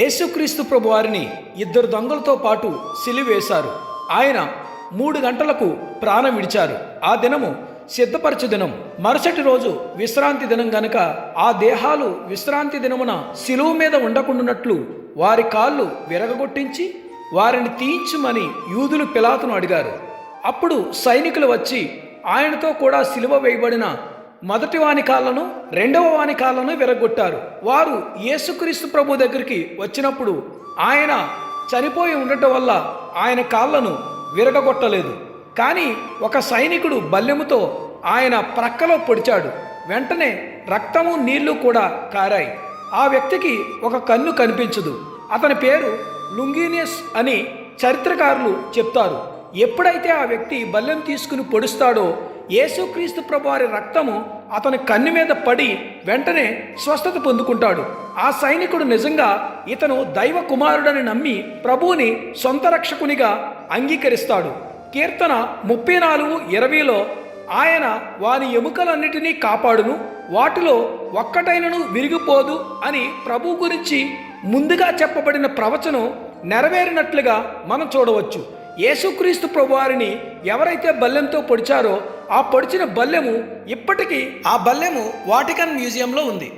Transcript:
యేసుక్రీస్తు ప్రభు వారిని ఇద్దరు దొంగలతో పాటు సిలివేశారు. ఆయన మూడు గంటలకు ప్రాణం విడిచారు. ఆ దినము సిద్ధపరచు దినం. మరుసటి రోజు విశ్రాంతి దినం గనుక ఆ దేహాలు విశ్రాంతి దినమున సిలువు మీద ఉండకుండానట్లు వారి కాళ్ళు విరగగొట్టించి వారిని తీయించుమని యూదులు పిలాతును అడిగారు. అప్పుడు సైనికులు వచ్చి ఆయనతో కూడా సిలువ వేయబడిన మొదటి వాని కాళ్ళను రెండవ వాని కాళ్ళను విరగొట్టారు. వారు యేసుక్రీస్తు ప్రభు దగ్గరికి వచ్చినప్పుడు ఆయన చనిపోయి ఉండటం వల్ల ఆయన కాళ్ళను విరగగొట్టలేదు కానీ ఒక సైనికుడు బల్లెముతో ఆయన ప్రక్కలో పొడిచాడు. వెంటనే రక్తము నీళ్ళు కూడా కారాయి. ఆ వ్యక్తికి ఒక కన్ను కనిపించదు. అతని పేరు లుంగీనియస్ అని చరిత్రకారులు చెప్తారు. ఎప్పుడైతే ఆ వ్యక్తి బల్లెం తీసుకుని పొడుస్తాడో యేసుక్రీస్తు ప్రభువారి రక్తము అతని కన్ను మీద పడి వెంటనే స్వస్థత పొందుకుంటాడు. ఆ సైనికుడు నిజంగా ఇతను దైవ కుమారుడని నమ్మి ప్రభువుని సొంత రక్షకునిగా అంగీకరిస్తాడు. కీర్తన ముప్పై నాలుగు ఇరవైలో ఆయన వారి ఎముకలన్నిటినీ కాపాడును వాటిలో ఒక్కటైనను విరిగిపోదు అని ప్రభు గురించి ముందుగా చెప్పబడిన ప్రవచనం నెరవేరినట్లుగా మనం చూడవచ్చు. యేసుక్రీస్తు ప్రభువారిని ఎవరైతే బల్లెంతో పొడిచారో ఆ పొడిచిన బల్లెము ఇప్పటికీ ఆ బల్లెము వాటికన్ మ్యూజియంలో ఉంది.